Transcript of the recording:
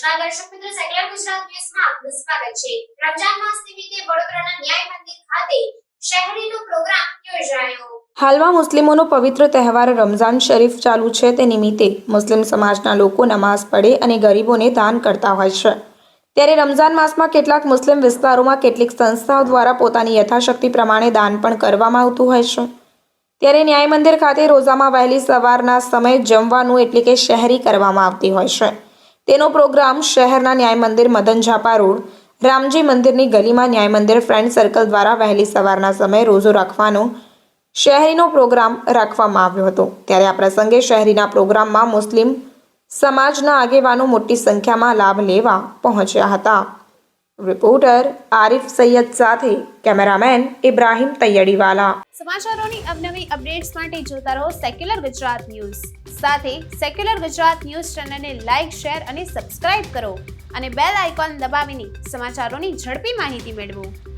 દર્શક મિત્રો સેક્યુલર ગુજરાત ન્યૂઝમાં આપનું સ્વાગત છે. રમજાન માસ નિમિત્તે વડોદરાના ન્યાય મંદિર ખાતે શહેરીનો પ્રોગ્રામ યોજાયો. હાલમાં મુસ્લિમોનો પવિત્ર તહેવાર રમઝાન શરીફ ચાલુ છે. તે નિમિત્તે મુસ્લિમ સમાજના લોકો નમાઝ પઢે અને ગરીબોને દાન કરતા હોય છે. ત્યારે રમઝાન માસમાં કેટલાક મુસ્લિમ વિસ્તારોમાં કેટલીક સંસ્થાઓ દ્વારા પોતાની યથાશક્તિ પ્રમાણે દાન પણ કરવામાં આવતું હોય છે. ત્યારે ન્યાય મંદિર ખાતે રોઝામાં વહેલી સવારના સમયે જમવાનું એટલે કે શહેરી કરવામાં આવતી હોય છે. તેનો પ્રોગ્રામ શહેરના ન્યાય મંદિર મદન ઝાપા રોડ, રામજી મંદિરની ગલીમાં ન્યાય મંદિર ફ્રેન્ડ સર્કલ દ્વારા વહેલી સવારના સમયે રોજો રાખવાનો શહેરીનો પ્રોગ્રામ રાખવામાં આવ્યો હતો. ત્યારે આ પ્રસંગે શહેરીના પ્રોગ્રામમાં મુસ્લિમ સમાજના આગેવાનો મોટી સંખ્યામાં લાભ લેવા પહોંચ્યા હતા. રિપોર્ટર આરિફ સૈયદ સાથે કેમેરામેન ઇબ્રાહિમ તૈયડીવાલા. સમાચારોની અવનવી અપડેટ્સ માટે જોતા રહો સેક્યુલર ગુજરાત ન્યૂઝ. સાથે સેક્યુલર ગુજરાત ન્યૂઝ ચેનલને લાઇક શેર અને સબસ્ક્રાઇબ કરો અને બેલ આઇકોન દબાવીને સમાચારોની ઝડપી માહિતી મેળવો.